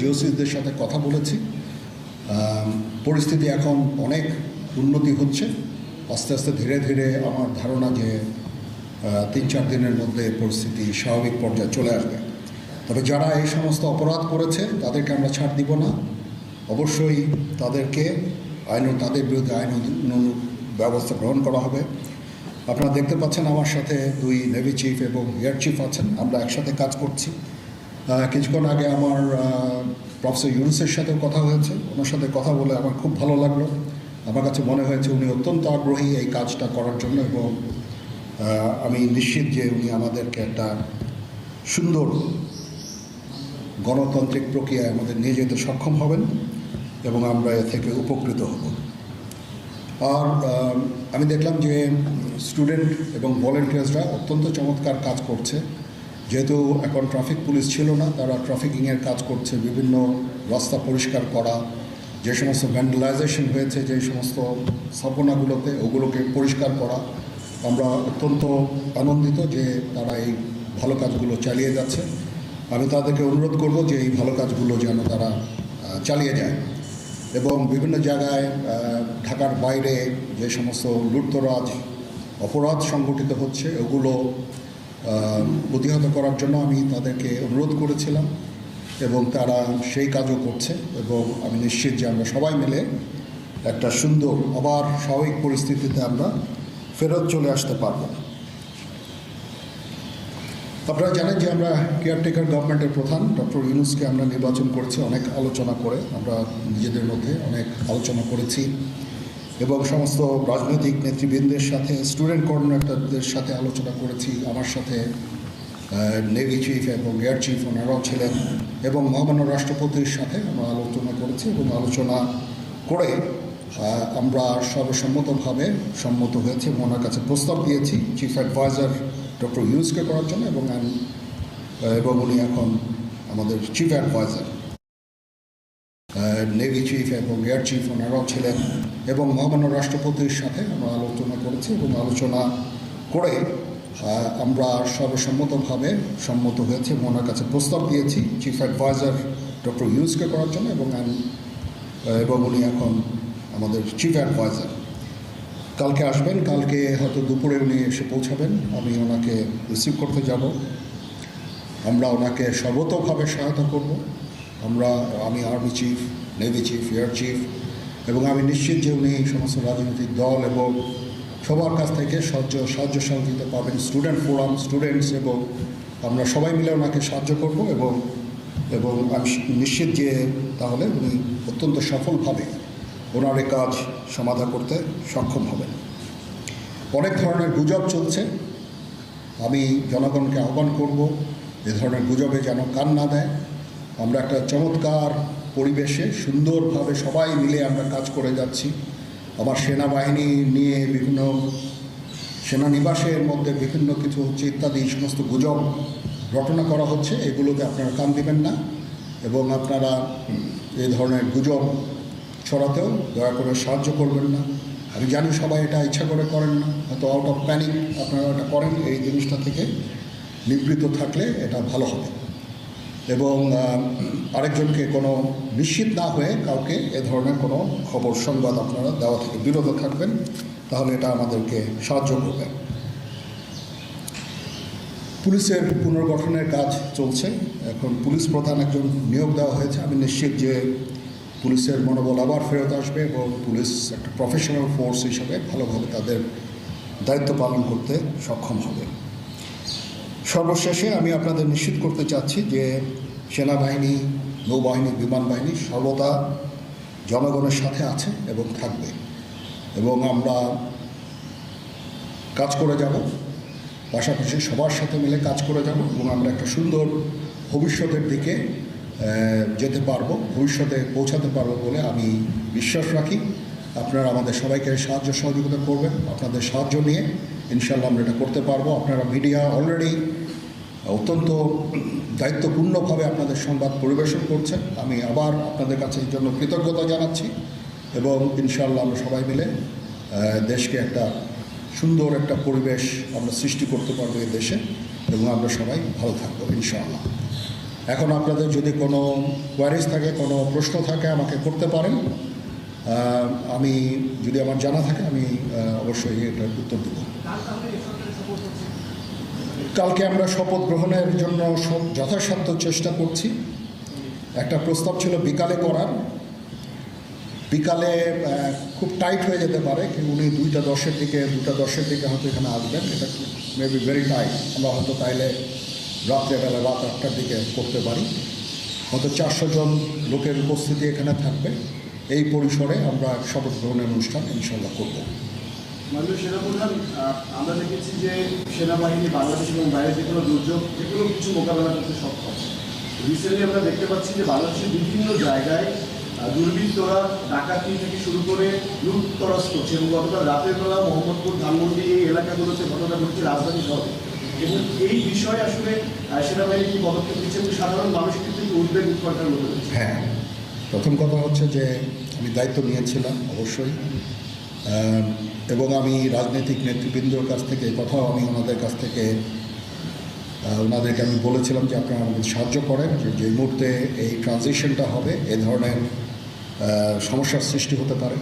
জিওসিসদের সাথে কথা বলেছি। পরিস্থিতি এখন অনেক উন্নতি হচ্ছে। আস্তে আস্তে ধীরে ধীরে আমার ধারণা যে তিন চার দিনের মধ্যে পরিস্থিতি স্বাভাবিক পর্যায়ে চলে আসবে। তবে যারা এই সমস্ত অপরাধ করেছে, তাদেরকে আমরা ছাড় দিব না। অবশ্যই তাদেরকে আইন তাদের বিরুদ্ধে আইন ব্যবস্থা গ্রহণ করা হবে। আপনারা দেখতে পাচ্ছেন আমার সাথে দুই নেভি চিফ এবং এয়ার চিফ আছেন। আমরা একসাথে কাজ করছি। কিছুক্ষণ আগে আমার প্রফেসর ইউনুসের সাথেও কথা হয়েছে। ওনার সাথে কথা বলে আমার খুব ভালো লাগল। আমার কাছে মনে হয়েছে উনি অত্যন্ত আগ্রহী এই কাজটা করার জন্য এবং আমি নিশ্চিত যে উনি আমাদেরকে একটা সুন্দর গণতান্ত্রিক প্রক্রিয়ায় আমাদের নিয়ে যেতে সক্ষম হবেন এবং আমরা এ থেকে উপকৃত হব। আর আমি দেখলাম যে স্টুডেন্ট এবং ভলেন্টিয়ার্সরা অত্যন্ত চমৎকার কাজ করছে। যেহেতু এখন ট্রাফিক পুলিশ ছিল না, তারা ট্রাফিকিংয়ের কাজ করছে, বিভিন্ন রাস্তা পরিষ্কার করা, যে সমস্ত ভ্যান্ডালাইজেশন হয়েছে, যে সমস্ত স্থাপনাগুলোতে ওগুলোকে পরিষ্কার করা, আমরা অত্যন্ত আনন্দিত যে তারা এই ভালো কাজগুলো চালিয়ে যাচ্ছে। আমি তাদেরকে অনুরোধ করব যে এই ভালো কাজগুলো যেন তারা চালিয়ে যায়। এবং বিভিন্ন জায়গায় ঢাকার বাইরে যে সমস্ত লুটতরাজ অপরাধ সংগঠিত হচ্ছে, ওগুলো প্রতিহত করার জন্য আমি তাদেরকে অনুরোধ করেছিলাম এবং তারা সেই কাজও করছে এবং আমি নিশ্চিত যে আমরা সবাই মিলে একটা সুন্দর, আবার স্বাভাবিক পরিস্থিতিতে আমরা ফেরত চলে আসতে পারব। আপনারা জানেন যে আমরা কেয়ারটেকার গভর্নমেন্টের প্রধান, ডক্টর ইউনুসকে আমরা নির্বাচন করেছি, অনেক আলোচনা করে আমরা নিজেদের মধ্যে অনেক আলোচনা করেছি। এবং সমস্ত রাজনৈতিক নেতৃবৃন্দের সাথে স্টুডেন্ট কোঅর্ডিনেটরদের সাথে আলোচনা করেছি। আমার সাথে নেভি চিফ এবং এয়ার চিফ ওনারাও ছিলেন এবং মহামান্য রাষ্ট্রপতির সাথে আমরা আলোচনা করেছি এবং আলোচনা করে আমরা সর্বসম্মতভাবে সম্মত হয়েছি এবং ওনার কাছে প্রস্তাব দিয়েছি চিফ অ্যাডভাইজার ডক্টর ইউনুসকে করার জন্য এবং এবং উনি এখন আমাদের চিফ অ্যাডভাইজার নেভি চিফ এবং এয়ার চিফ ওনারাও ছিলেন এবং মহামান্য রাষ্ট্রপতির সাথে আমরা আলোচনা করেছি এবং আলোচনা করে আমরা সর্বসম্মতভাবে সম্মত হয়েছে এবং ওনার কাছে প্রস্তাব দিয়েছি চিফ অ্যাডভাইজার ডক্টর ইউনুসকে করার জন্য এবং আমি এবং উনি এখন আমাদের চিফ অ্যাডভাইজার। কালকে আসবেন, কালকে হয়তো দুপুরে উনি এসে পৌঁছাবেন, আমি ওনাকে রিসিভ করতে যাব। আমরা ওনাকে সর্বতোভাবে সহায়তা করব। আমরা, আমি army chief navy chief air chief এবং আমি নিশ্চিত যে উনি সমস্ত রাজনৈতিক দল এবং সবার কাছ থেকে সাহায্য সাহায্য সহযোগিতা পাবেন স্টুডেন্ট ফোরাম, স্টুডেন্টস এবং আমরা সবাই মিলে ওনাকে সাহায্য করব এবং এবং আমি নিশ্চিত যে তাহলে উনি অত্যন্ত সফলভাবে ওনার কাজ সমাধা করতে সক্ষম হবেন। অনেক ধরনের গুজব চলছে। আমি জনগণকে আহ্বান করব, এ ধরনের গুজবে যেন কান না দেয়। আমরা একটা চমৎকার পরিবেশে সুন্দরভাবে সবাই মিলে আমরা কাজ করে যাচ্ছি। আবার সেনাবাহিনী নিয়ে বিভিন্ন সেনানিবাসের মধ্যে বিভিন্ন কিছু হচ্ছে ইত্যাদি সমস্ত গুজব রটনা করা হচ্ছে, এগুলোকে আপনারা কান দিবেন না। এবং আপনারা এই ধরনের গুজব ছড়াতেও দয়া করে সাহায্য করবেন না। আমি জানি সবাই এটা ইচ্ছা করে করেন না, হয়তো আউট অফ প্যানিক আপনারা এটা করেন, এই জিনিসটা থেকে নিবৃত থাকলে এটা ভালো হবে। এবং আরেকজনকে কোনো নিশ্চিত না হয়ে কাউকে এ ধরনের কোনো খবর, সংবাদ আপনারা দেওয়া থেকে বিরত থাকবেন, তাহলে এটা আমাদেরকে সাহায্য করবে। পুলিশের পুনর্গঠনের কাজ চলছে। এখন পুলিশ প্রধান একজন নিয়োগ দেওয়া হয়েছে। আমি নিশ্চিত যে পুলিশের মনোবল আবার ফেরত আসবে এবং পুলিশ একটা প্রফেশনাল ফোর্স হিসাবে ভালোভাবে তাদের দায়িত্ব পালন করতে সক্ষম হবে। সর্বশেষে আমি আপনাদের নিশ্চিত করতে চাচ্ছি যে সেনাবাহিনী, নৌবাহিনী বিমান বাহিনী সর্বদা জনগণের সাথে আছে এবং থাকবে। এবং আমরা কাজ করে যাব। পাশাপাশি সবার সাথে মিলে কাজ করে যাব এবং আমরা একটা সুন্দর ভবিষ্যতের দিকে যেতে পারব, ভবিষ্যতে পৌঁছাতে পারব বলে আমি বিশ্বাস রাখি। আপনারা আমাদের সবাইকে সাহায্য সহযোগিতা করবেন। আপনাদের সাহায্য নিয়ে ইনশাল্লাহ আমরা এটা করতে পারব। আপনারা মিডিয়া অলরেডি অত্যন্ত দায়িত্বপূর্ণভাবে আপনাদের সংবাদ পরিবেশন করছেন। আমি আবার আপনাদের কাছে এই জন্য কৃতজ্ঞতা জানাচ্ছি এবং ইনশাল্লাহ আমরা সবাই মিলে দেশকে একটা সুন্দর একটা পরিবেশ আমরা সৃষ্টি করতে পারব এই দেশে এবং আমরা সবাই ভালো থাকব ইনশাআল্লাহ। এখন আপনাদের যদি কোনো কোয়ারিজ থাকে, কোনো প্রশ্ন থাকে, আমাকে করতে পারেন। আমি যদি আমার জানা থাকে, আমি অবশ্যই এটার উত্তর দেবো। কালকে আমরা শপথ গ্রহণের জন্য যথাসাধ্য চেষ্টা করছি। একটা প্রস্তাব ছিল বিকালে করার। বিকালে খুব টাইট হয়ে যেতে পারে, কিন্তু উনি দুইটা দশের দিকে, দুটা দশের দিকে হয়তো এখানে আসবেন। এটা মেবি ভেরি টাইট আমরা হয়তো তাইলে রাত্রেবেলা রাত আটটার দিকে করতে পারি। হয়তো চারশো জন লোকের উপস্থিতি এখানে থাকবে। এই পরিসরে আমরা শপথ গ্রহণের অনুষ্ঠান ইনশাল্লাহ করব। মাননীয় সেনাপ্রধান আমরা দেখেছি যে সেনাবাহিনী বাংলাদেশ এবং বাইরে যে কোনো দুর্যোগ, যে কোনো কিছু মোকাবেলা করতে সক্ষম। রিসেন্টলি আমরা দেখতে পাচ্ছি যে বাংলাদেশের বিভিন্ন জায়গায় দুর্বৃত্তরা ডাকাতি থেকে শুরু করে লুটতরাজ করছে এবং গতকাল রাতের বেলা মোহাম্মদপুর, ধানমন্ডি এই এলাকাগুলোতে ঘটনা ঘটছে রাজধানী শহরে। এবং এই বিষয়ে আসলে সেনাবাহিনী কি পদক্ষেপ নিচ্ছে এবং সাধারণ মানুষের কিন্তু উদ্বেগ উৎকণ্ঠার মধ্যে হ্যাঁ প্রথম কথা হচ্ছে যে আমি দায়িত্ব নিয়েছিলাম, অবশ্যই। এবং আমি রাজনৈতিক নেতৃবৃন্দর কাছ থেকে, কথাও আমি ওনাদের কাছ থেকে ওনাদেরকে আমি বলেছিলাম যে আপনারা আমাদের সাহায্য করেন, যে যে মুহূর্তে এই ট্রানজিশনটা হবে, এ ধরনের সমস্যার সৃষ্টি হতে পারে।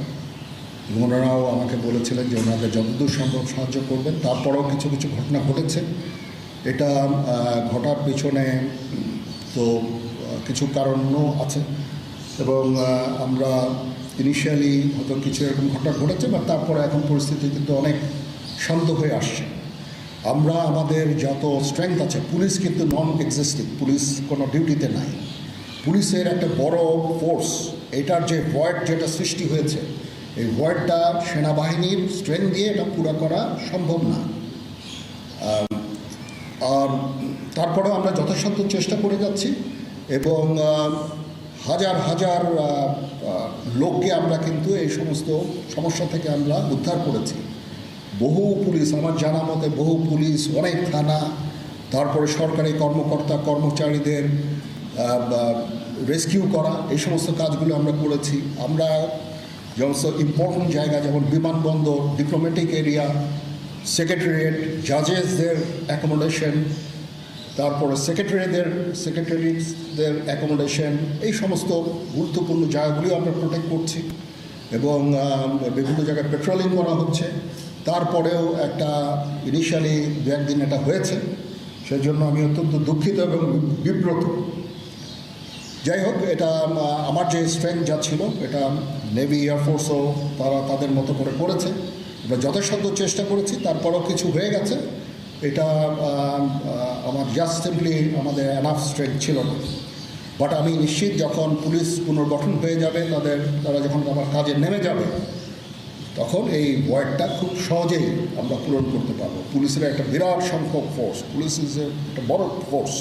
ওনারাও আমাকে বলেছিলেন যে ওনাদের যতদূর সম্ভব সাহায্য করবেন। তারপরেও কিছু কিছু ঘটনা ঘটেছে। এটা ঘটার পিছনে তো, কিছু কারণও আছে। এবং আমরা ইনিশিয়ালি হয়তো কিছু এরকম ঘটনা ঘটেছে বা তারপরে এখন পরিস্থিতি কিন্তু অনেক শান্ত হয়ে আসছে। আমরা, আমাদের যত স্ট্রেংথ আছে, পুলিশ কিন্তু নন এক্সিস্টিং পুলিশ কোনো ডিউটিতে নাই। পুলিশের একটা বড় ফোর্স এটার যে ভয়েড যেটা সৃষ্টি হয়েছে, এই ভয়েডটা সেনাবাহিনীর স্ট্রেংথ দিয়ে এটা পুরো করা সম্ভব না। আর তারপরেও আমরা যথাসাধ্য চেষ্টা করে যাচ্ছি এবং হাজার হাজার লোককে আমরা কিন্তু এই সমস্ত সমস্যা থেকে আমরা উদ্ধার করেছি। বহু পুলিশ, আমার জানা মতে বহু পুলিশ, অনেক থানা, তারপরে সরকারি কর্মকর্তা, কর্মচারীদের রেস্কিউ করা, এই সমস্ত কাজগুলো আমরা করেছি। আমরা যেমন ইম্পর্টেন্ট জায়গা যেমন বিমানবন্দর ডিপ্লোম্যাটিক এরিয়া সেক্রেটারিয়েট জাজেসদের অ্যাকোমোডেশন তারপরে সেক্রেটারিদের সেক্রেটারিদের অ্যাকোমোডেশন এই সমস্ত গুরুত্বপূর্ণ জায়গাগুলিও আমরা প্রোটেক্ট করছি এবং বিভিন্ন জায়গায় পেট্রোলিং করা হচ্ছে। তারপরেও একটা ইনিশিয়ালি দু একদিন এটা হয়েছে সেই জন্য আমি অত্যন্ত দুঃখিত এবং বিব্রত। যাই হোক, এটা আমার যে স্ট্রেংথ যা ছিল, এটা নেভি এয়ারফোর্সও তারা তাদের মতো করে করেছে। আমরা যথাসাধ্য চেষ্টা করেছি, তারপরেও কিছু হয়ে গেছে। এটা আমার জাস্ট সিম্পলি আমাদের অ্যানাফ স্ট্রেংথ ছিল। না বাট আমি নিশ্চিত যখন পুলিশ পুনর্গঠন হয়ে যাবে, তাদের, তারা যখন আমার কাজে নেমে যাবে, তখন এই ওয়ার্ডটা খুব সহজেই আমরা পূরণ করতে পারব। পুলিশের একটা বিরাট সংখ্যক ফোর্স পুলিশ ইজ একটা বড় ফোর্স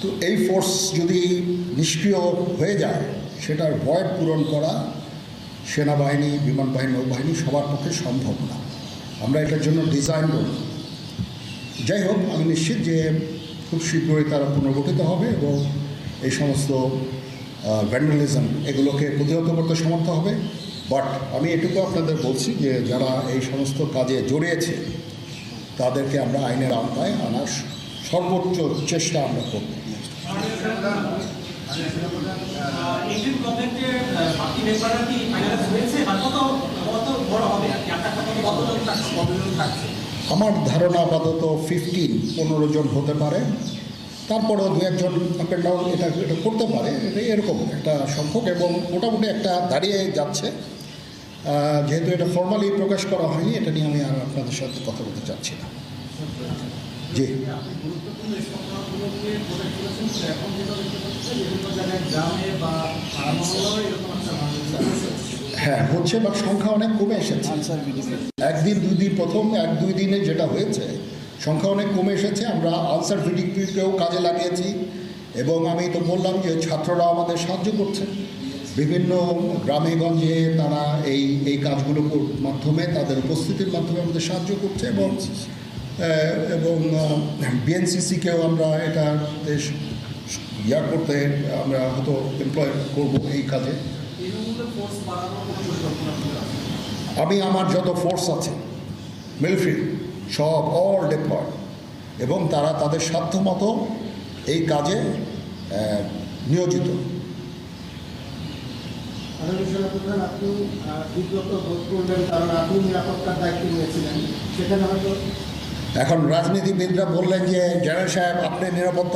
তো এই ফোর্স যদি নিষ্ক্রিয় হয়ে যায়, সেটার ভয়েড পূরণ করা সেনাবাহিনী বিমান বাহিনী নৌবাহিনী সবার পক্ষে সম্ভব না। আমরা এটার জন্য ডিজাইন করি যাই হোক, আমি নিশ্চিত যে খুব শীঘ্রই তারা পুনর্গঠিত হবে এবং এই সমস্ত ভ্যান্ডালিজম এগুলোকে প্রতিহত করতে সমর্থ হবে। বাট আমি এটুকু আপনাদের বলছি যে যারা এই সমস্ত কাজে জড়িয়েছে, তাদেরকে আমরা আইনের আওতায় আনার সর্বোচ্চ চেষ্টা আমরা করব। থাকছে? আমার ধারণা আপাতত ফিফটিন পনেরো জন হতে পারে। তারপরেও দু একজন আপ অ্যান্ড ডাউন এটা এটা করতে পারে। এরকম একটা সংখ্যক এবং মোটামুটি একটা দাঁড়িয়ে যাচ্ছে। যেহেতু এটা ফর্মালি প্রকাশ করা হয়নি, এটা নিয়ে আমি আর আপনাদের সাথে কথা বলতে চাচ্ছি না। জি। বা পাড়া মহল্লায় এরকম একটা মানুষ আছে হ্যাঁ হচ্ছে বাট সংখ্যা অনেক কমে এসেছে। একদিন দুই দিন প্রথম এক দুই দিনে যেটা হয়েছে সংখ্যা অনেক কমে এসেছে। আমরা আনসার ভিডিপিকেও কাজে লাগিয়েছি এবং আমি তো বললাম যে ছাত্ররা আমাদের সাহায্য করছে। বিভিন্ন গ্রামে গঞ্জে তারা এই এই কাজগুলো মাধ্যমে তাদের উপস্থিতির মাধ্যমে আমাদের সাহায্য করছে এবং এবং বিএনসিসিকেও আমরা এটা ইয়া করতে আমরা হয়তো এমপ্লয় করব এই কাজে। আমি আমার যত ফোর্স আছে মিলিটারি সব অল ডিপ্লয় এবং তারা তাদের মতো এই কাজে নিয়োজিত। আপনি আহ, বিব্রত বোধ করলেন কারণ আপনি নিরাপত্তার দায়িত্ব নিয়েছিলেন। সেখানে হয়তো এখন রাজনীতিবিদরা বললেন যে জেনারেল সাহেব আপনি নিরাপত্তা